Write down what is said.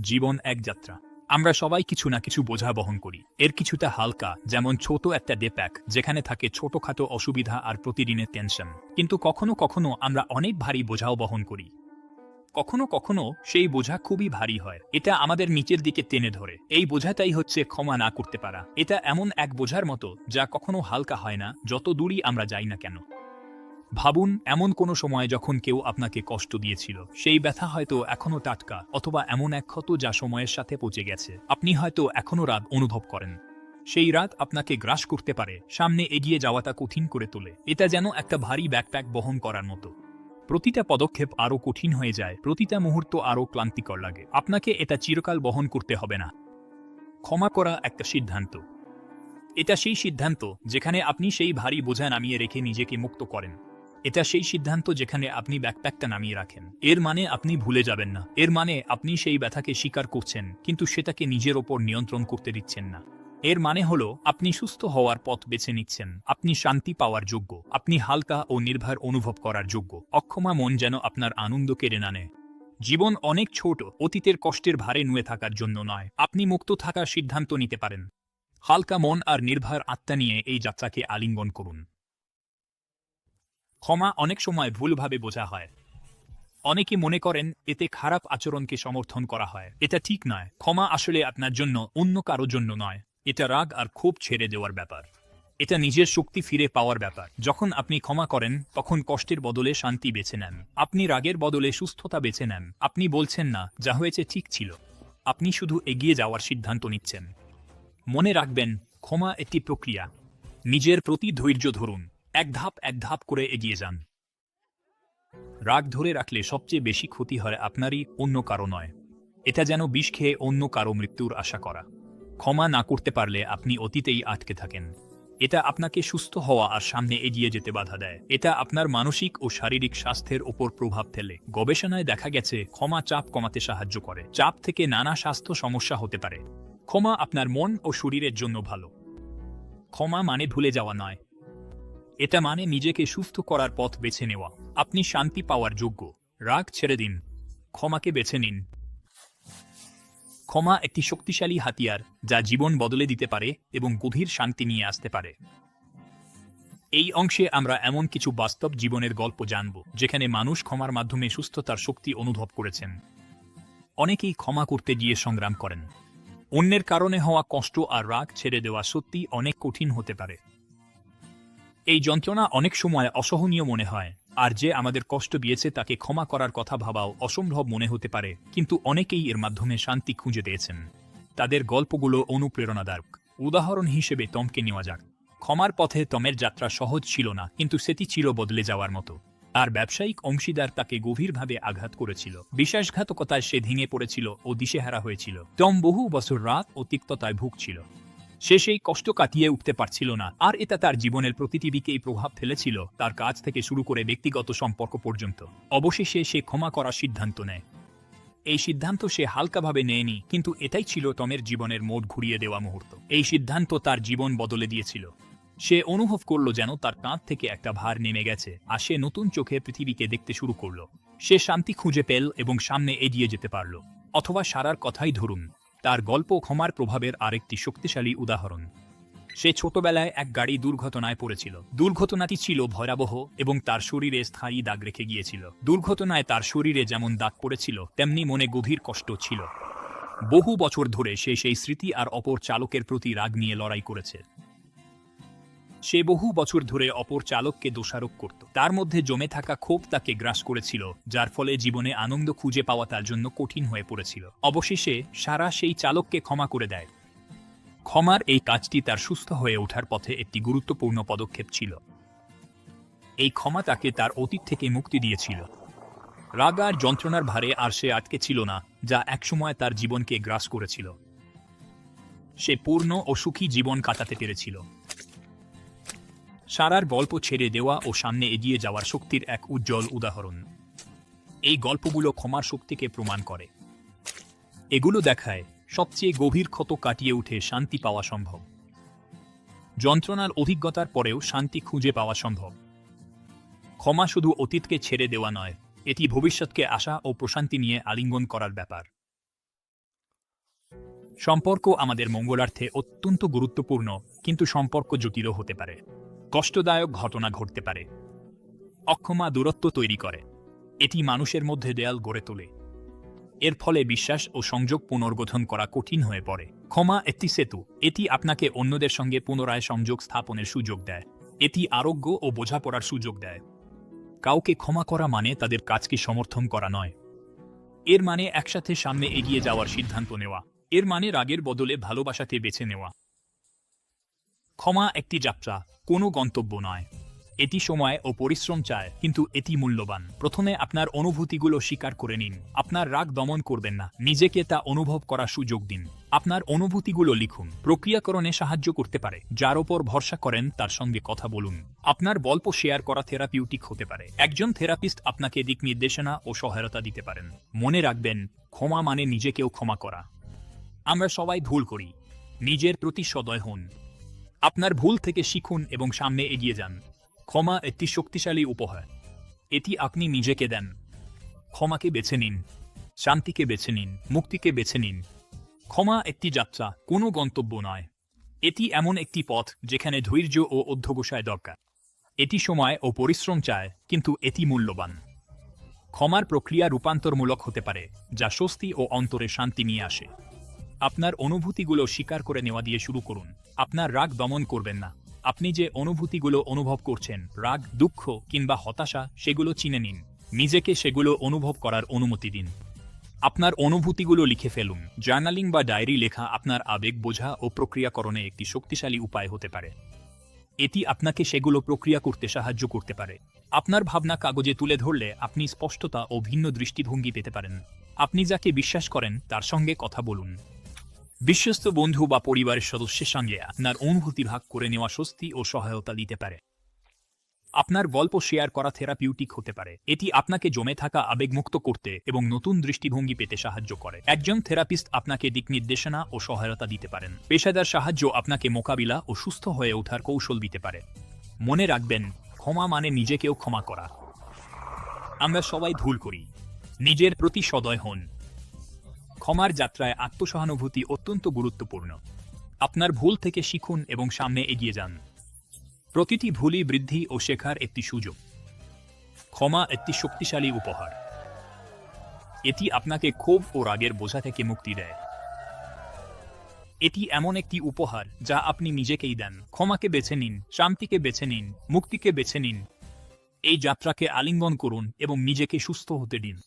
জীবন এক যাত্রা। আমরা সবাই কিছু না কিছু বোঝা বহন করি। এর কিছুটা হালকা, যেমন ছোট একটা ডেপ্যাক যেখানে থাকে ছোটখাটো অসুবিধা আর প্রতিদিনের টেনশন কিন্তু কখনো কখনো আমরা অনেক ভারী বোঝাও বহন করি। কখনো কখনো সেই বোঝা খুবই ভারী হয়। এটা আমাদের নিচের দিকে টেনে ধরে। এই বোঝাটাই হচ্ছে ক্ষমা না করতে পারা। এটা এমন এক বোঝার মতো, যা কখনো হালকা হয় না, যত দূরই আমরা যাই না কেন। ভাবুন, এমন কোনো সময় যখন কেউ আপনাকে কষ্ট দিয়েছিল। সেই ব্যথা হয়তো এখনও টাটকা, অথবা এমন এক ক্ষত যা সময়ের সাথে পচে গেছে। আপনি হয়তো এখনও রাত অনুভব করেন। সেই রাত আপনাকে গ্রাস করতে পারে, সামনে এগিয়ে যাওয়াটা কঠিন করে তোলে। এটা যেন একটা ভারী ব্যাকপ্যাক বহন করার মতো। প্রতিটা পদক্ষেপ আরও কঠিন হয়ে যায়, প্রতিটা মুহূর্ত আরও ক্লান্তিকর লাগে। আপনাকে এটা চিরকাল বহন করতে হবে না। ক্ষমা করা একটা সিদ্ধান্ত। এটা সেই সিদ্ধান্ত, যেখানে আপনি সেই ভারী বোঝা নামিয়ে রেখে নিজেকে মুক্ত করেন। এটা সেই সিদ্ধান্ত যেখানে আপনি ব্যাকপ্যাকটা নামিয়ে রাখেন। এর মানে আপনি ভুলে যাবেন না। এর মানে আপনি সেই ব্যথাকে স্বীকার করছেন, কিন্তু সেটাকে নিজের ওপর নিয়ন্ত্রণ করতে দিচ্ছেন না। এর মানে হলো, আপনি সুস্থ হওয়ার পথ বেছে নিচ্ছেন। আপনি শান্তি পাওয়ার যোগ্য। আপনি হালকা ও নির্ভর অনুভব করার যোগ্য। অক্ষমা মন যেন আপনার আনন্দ কেড়ে না নেয়। জীবন অনেক ছোট, অতীতের কষ্টের ভারে নুয়ে থাকার জন্য নয়। আপনি মুক্ত থাকার সিদ্ধান্ত নিতে পারেন। হালকা মন আর নির্ভর আত্মা নিয়ে এই যাত্রাকে আলিঙ্গন করুন। ক্ষমা অনেক সময় ভুলভাবে বোঝা হয়। অনেকে মনে করেন এতে খারাপ আচরণকে সমর্থন করা হয়। এটা ঠিক নয়। ক্ষমা আসলে আপনার জন্য অন্য কারোর জন্য নয়। এটা রাগ আর ক্ষোভ ছেড়ে দেওয়ার ব্যাপার। এটা নিজের শক্তি ফিরে পাওয়ার ব্যাপার। যখন আপনি ক্ষমা করেন, তখন কষ্টের বদলে শান্তি বেছে নেন। আপনি রাগের বদলে সুস্থতা বেছে নেন। আপনি বলছেন না, যা হয়েছে ঠিক ছিল। আপনি শুধু এগিয়ে যাওয়ার সিদ্ধান্ত নিচ্ছেন। মনে রাখবেন, ক্ষমা একটি প্রক্রিয়া। নিজের প্রতি ধৈর্য ধরুন। এক ধাপ এক ধাপ করে এগিয়ে যান। রাগ ধরে রাখলে সবচেয়ে বেশি ক্ষতি হয় আপনারই, অন্য কারও নয়। এটা যেন বিষ খেয়ে অন্য কারও মৃত্যুর আশা করা। ক্ষমা না করতে পারলে আপনি অতীতেই আটকে থাকেন। এটা আপনাকে সুস্থ হওয়া আর সামনে এগিয়ে যেতে বাধা দেয়। এটা আপনার মানসিক ও শারীরিক স্বাস্থ্যের ওপর প্রভাব ফেলে। গবেষণায় দেখা গেছে, ক্ষমা চাপ কমাতে সাহায্য করে। চাপ থেকে নানা স্বাস্থ্য সমস্যা হতে পারে। ক্ষমা আপনার মন ও শরীরের জন্য ভালো। ক্ষমা মানে ভুলে যাওয়া নয়। এটা মানে নিজেকে সুস্থ করার পথ বেছে নেওয়া। আপনি শান্তি পাওয়ার যোগ্য। রাগ ছেড়ে দিন। ক্ষমাকে বেছে নিন। ক্ষমা একটি শক্তিশালী হাতিয়ার, যা জীবন বদলে দিতে পারে এবং গভীর শান্তি নিয়ে আসতে পারে। এই অংশে আমরা এমন কিছু বাস্তব জীবনের গল্প জানব, যেখানে মানুষ ক্ষমার মাধ্যমে সুস্থতার শক্তি অনুভব করেছেন। অনেকেই ক্ষমা করতে গিয়ে সংগ্রাম করেন। অন্যের কারণে হওয়া কষ্ট আর রাগ ছেড়ে দেওয়া সত্যি অনেক কঠিন হতে পারে। এই যন্ত্রণা অনেক সময় অসহনীয় মনে হয়, আর যে আমাদের কষ্ট দিয়েছে তাকে ক্ষমা করার কথা ভাবাও অসম্ভব মনে হতে পারে, কিন্তু অনেকেই এর মাধ্যমে শান্তি খুঁজে দিয়েছেন তাদের গল্পগুলো অনুপ্রেরণাদায়ক। উদাহরণ হিসেবে টমকে নেওয়া যাক। ক্ষমার পথে টমের যাত্রা সহজ ছিল না, কিন্তু সেটি ছিল বদলে যাওয়ার মতো। আর ব্যবসায়িক অংশীদার তাকে গভীরভাবে আঘাত করেছিল। বিশ্বাসঘাতকতায় সে ভেঙে পড়েছিল ও দিশেহারা হয়েছিল। টম বহু বছর রাত ও তিক্ততায় ভুগছিল। সে সেই কষ্ট কাটিয়ে উঠতে পারছিল না। আর এটা তার জীবনের প্রতিটি দিকেই প্রভাব ফেলেছিল, তার কাজ থেকে শুরু করে ব্যক্তিগত সম্পর্ক পর্যন্ত। অবশেষে সে ক্ষমা করার সিদ্ধান্ত নেয়। এই সিদ্ধান্ত সে হালকাভাবে নেয়নি, কিন্তু এটাই ছিল টমের জীবনের মোড় ঘুরিয়ে দেওয়া মুহূর্ত। এই সিদ্ধান্ত তার জীবন বদলে দিয়েছিল। সে অনুভব করল যেন তার কাঁধ থেকে একটা ভার নেমে গেছে, আর সে নতুন চোখে পৃথিবীকে দেখতে শুরু করল। সে শান্তি খুঁজে পেল এবং সামনে এগিয়ে যেতে পারল। অথবা সারার কথাই ধরুন। তার গল্প ক্ষমার প্রভাবের আরেকটি শক্তিশালী উদাহরণ। সে ছোটবেলায় এক গাড়ি দুর্ঘটনায় পড়েছিল। দুর্ঘটনাটি ছিল ভয়াবহ এবং তার শরীরে স্থায়ী দাগ রেখে গিয়েছিল। দুর্ঘটনায় তার শরীরে যেমন দাগ পড়েছিল, তেমনি মনে গভীর কষ্ট ছিল। বহু বছর ধরে সে সেই স্মৃতি আর অপর চালকের প্রতি রাগ নিয়ে লড়াই করেছে। সে বহু বছর ধরে অপর চালককে দোষারোপ করত। তার মধ্যে জমে থাকা ক্ষোভ তাকে গ্রাস করেছিল, যার ফলে জীবনে আনন্দ খুঁজে পাওয়া তার জন্য কঠিন হয়ে পড়েছিল। অবশেষে সারা সেই চালককে ক্ষমা করে দেয়। ক্ষমার এই কাজটি তার সুস্থ হয়ে ওঠার পথে একটি গুরুত্বপূর্ণ পদক্ষেপ ছিল। এই ক্ষমা তাকে তার অতীত থেকে মুক্তি দিয়েছিল। রাগ আর যন্ত্রণার ভারে আর সে আটকে ছিল না, যা একসময় তার জীবনকে গ্রাস করেছিল। সে পূর্ণ ও সুখী জীবন কাটাতে পেরেছিল। সারার গল্প ছেড়ে দেওয়া ও সামনে এগিয়ে যাওয়ার শক্তির এক উজ্জ্বল উদাহরণ। এই গল্পগুলো ক্ষমার শক্তিকে প্রমাণ করে। এগুলো দেখায় সবচেয়ে গভীর ক্ষত কাটিয়ে উঠে শান্তি পাওয়া সম্ভব। যন্ত্রণার অভিজ্ঞতার পরেও শান্তি খুঁজে পাওয়া সম্ভব। ক্ষমা শুধু অতীতকে ছেড়ে দেওয়া নয়, এটি ভবিষ্যৎকে আশা ও প্রশান্তি নিয়ে আলিঙ্গন করার ব্যাপার। সম্পর্ক আমাদের মঙ্গলার্থে অত্যন্ত গুরুত্বপূর্ণ, কিন্তু সম্পর্ক জটিলও হতে পারে। কষ্টদায়ক ঘটনা ঘটতে পারে। অক্ষমা দূরত্ব তৈরি করে। এটি মানুষের মধ্যে দেয়াল গড়ে তোলে। এর ফলে বিশ্বাস ও সংযোগ পুনর্গঠন করা কঠিন হয়ে পড়ে। ক্ষমা একটি সেতু। এটি আপনাকে অন্যদের সঙ্গে পুনরায় সংযোগ স্থাপনের সুযোগ দেয়। এটি আরোগ্য ও বোঝাপড়ার সুযোগ দেয়। কাউকে ক্ষমা করা মানে তাদের কাজকে সমর্থন করা নয়। এর মানে একসাথে সামনে এগিয়ে যাওয়ার সিদ্ধান্ত নেওয়া। এর মানে রাগের বদলে ভালোবাসাতে বেছে নেওয়া। ক্ষমা একটি যাত্রা, কোনো গন্তব্য নয়। এটি সময় ও পরিশ্রম চায়, কিন্তু এটি মূল্যবান। প্রথমে আপনার অনুভূতিগুলো স্বীকার করে নিন। আপনার রাগ দমন করবেন না। নিজেকে তা অনুভব করার সুযোগ দিন। আপনার অনুভূতিগুলো লিখুন। প্রক্রিয়াকরণে সাহায্য করতে পারে। যার ওপর ভরসা করেন, তার সঙ্গে কথা বলুন। আপনার গল্প শেয়ার করা থেরাপিউটিক হতে পারে। একজন থেরাপিস্ট আপনাকে দিক নির্দেশনা ও সহায়তা দিতে পারেন। মনে রাখবেন, ক্ষমা মানে নিজেকেও ক্ষমা করা। আমরা সবাই ভুল করি। নিজের প্রতি সদয় হন। আপনার ভুল থেকে শিখুন এবং সামনে এগিয়ে যান। ক্ষমা একটি শক্তিশালী উপহার। এটি আপনি নিজেকে দেন। ক্ষমাকে বেছে নিন। শান্তিকে বেছে নিন। মুক্তিকে বেছে নিন। ক্ষমা একটি যাত্রা, কোনো গন্তব্য নয়। এটি এমন একটি পথ যেখানে ধৈর্য ও অধ্যবসায় দরকার। এটি সময় ও পরিশ্রম চায়, কিন্তু এটি মূল্যবান। ক্ষমার প্রক্রিয়া রূপান্তরমূলক হতে পারে, যা স্বস্তি ও অন্তরে শান্তি নিয়ে আসে। আপনার অনুভূতিগুলো স্বীকার করে নেওয়া দিয়ে শুরু করুন। আপনার রাগ দমন করবেন না। আপনি যে অনুভূতিগুলো অনুভব করছেন, রাগ, দুঃখ কিংবা হতাশা, সেগুলো চিনে নিন। নিজেকে সেগুলো অনুভব করার অনুমতি দিন। আপনার অনুভূতিগুলো লিখে ফেলুন। জার্নালিং বা ডায়েরি লেখা আপনার আবেগ বোঝা ও প্রক্রিয়াকরণে একটি শক্তিশালী উপায় হতে পারে। এটি আপনাকে সেগুলো প্রক্রিয়া করতে সাহায্য করতে পারে। আপনার ভাবনা কাগজে তুলে ধরলে আপনি স্পষ্টতা ও ভিন্ন দৃষ্টিভঙ্গি পেতে পারেন। আপনি যাকে বিশ্বাস করেন, তার সঙ্গে কথা বলুন। বিশ্বস্ত বন্ধু বা পরিবারের সদস্যের সঙ্গে আপনার অনুভূতি ভাগ করে নেওয়া স্বস্তি ও সহায়তা দিতে পারে। আপনার গল্প শেয়ার করা থেরাপিউটিক হতে পারে। এটি আপনাকে জমে থাকা আবেগমুক্ত করতে এবং নতুন দৃষ্টিভঙ্গি পেতে সাহায্য করে। একজন থেরাপিস্ট আপনাকে দিক নির্দেশনা ও সহায়তা দিতে পারেন। পেশাদার সাহায্য আপনাকে মোকাবিলা ও সুস্থ হয়ে ওঠার কৌশল দিতে পারে। মনে রাখবেন, ক্ষমা মানে নিজেকেও ক্ষমা করা। আমরা সবাই ভুল করি। নিজের প্রতি সদয় হন। ক্ষমার যাত্রায় আত্মসহানুভূতি অত্যন্ত গুরুত্বপূর্ণ। আপনার ভুল থেকে শিখুন এবং সামনে এগিয়ে যান। প্রতিটি ভুলই বৃদ্ধি ও শেখার একটি সুযোগ। ক্ষমা একটি শক্তিশালী উপহার। এটি আপনাকে ক্ষোভ ও রাগের বোঝা থেকে মুক্তি দেয়। এটি এমন একটি উপহার যা আপনি নিজেকেই দেন। ক্ষমাকে বেছে নিন, শান্তিকে বেছে নিন, মুক্তিকে বেছে নিন। এই যাত্রাকে আলিঙ্গন করুন এবং নিজেকে সুস্থ হতে দিন।